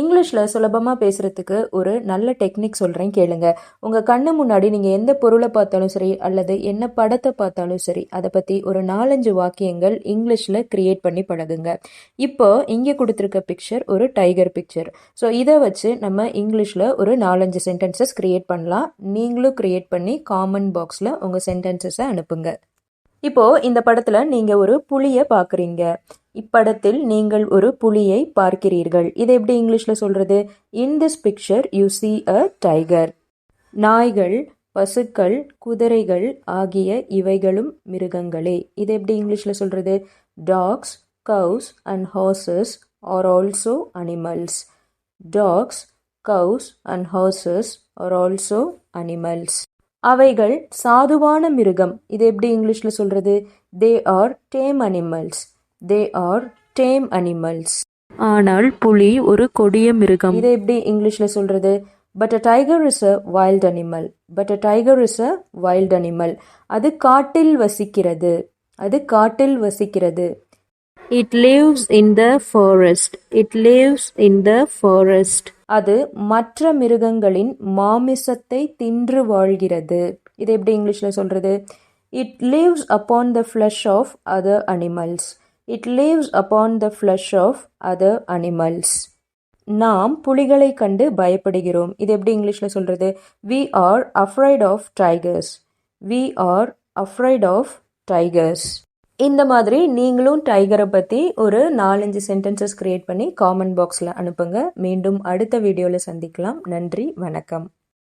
இங்கிலீஷில் சுலபமாக பேசுகிறதுக்கு ஒரு நல்ல டெக்னிக் சொல்கிறேன் கேளுங்க. உங்கள் கண்ணு முன்னாடி நீங்கள் எந்த பொருளை பார்த்தாலும் சரி அல்லது என்ன படத்தை பார்த்தாலும் சரி அதை பற்றி ஒரு நாலஞ்சு வாக்கியங்கள் இங்கிலீஷில் க்ரியேட் பண்ணி பழகுங்க. இப்போ இங்கே கொடுத்துருக்க பிக்சர் ஒரு டைகர் பிக்சர் ஸோ இதை வச்சு நம்ம இங்கிலீஷில் ஒரு நாலஞ்சு சென்டென்சஸ் க்ரியேட் பண்ணலாம். நீங்களும் க்ரியேட் பண்ணி காமன் பாக்ஸில் உங்கள் சென்டென்சஸை அனுப்புங்க. இப்போ இந்த படத்துல நீங்க ஒரு புலிய பாக்குறீங்க இப்படத்தில் நீங்கள் ஒரு புலியை பார்க்கிறீர்கள். இதை எப்படி இங்கிலீஷ்ல சொல்றது? In this picture you see a tiger நாய்கள் பசுக்கள் குதிரைகள் ஆகிய இவைகளும் மிருகங்களே. இதை எப்படி இங்கிலீஷ்ல சொல்றது? Dogs cows and horses are also animals dogs cows and horses are also animals அவைகள் சாதுவான மிருகம். இது எப்படி இங்கிலீஷில் சொல்கிறது they are tame animals they are tame animals ஆனால் புலி ஒரு கொடிய மிருகம். இதை எப்படி இங்கிலீஷில் சொல்கிறது but a tiger is a wild animal but a tiger is a wild animal அது காட்டில் வசிக்கிறது. அது காட்டில் வசிக்கிறது. It lives in the forest it lives in the forest அது மற்ற மிருகங்களின் மாமிசத்தை தின்று வாழ்கிறது. இது எப்படி இங்கிலீஷில் சொல்கிறது it lives upon the flesh of other animals it lives upon the flesh of other animals நாம் புலிகளை கண்டு பயப்படுகிறோம். இது எப்படி இங்கிலீஷில் சொல்கிறது we are afraid of tigers we are afraid of tigers இந்த மாதிரி நீங்களும் டைகரை பற்றி ஒரு நாலஞ்சு சென்டென்சஸ் க்ரியேட் பண்ணி காமெண்ட் பாக்ஸில் அனுப்புங்க. மீண்டும் அடுத்த வீடியோவில் சந்திக்கலாம். நன்றி வணக்கம்.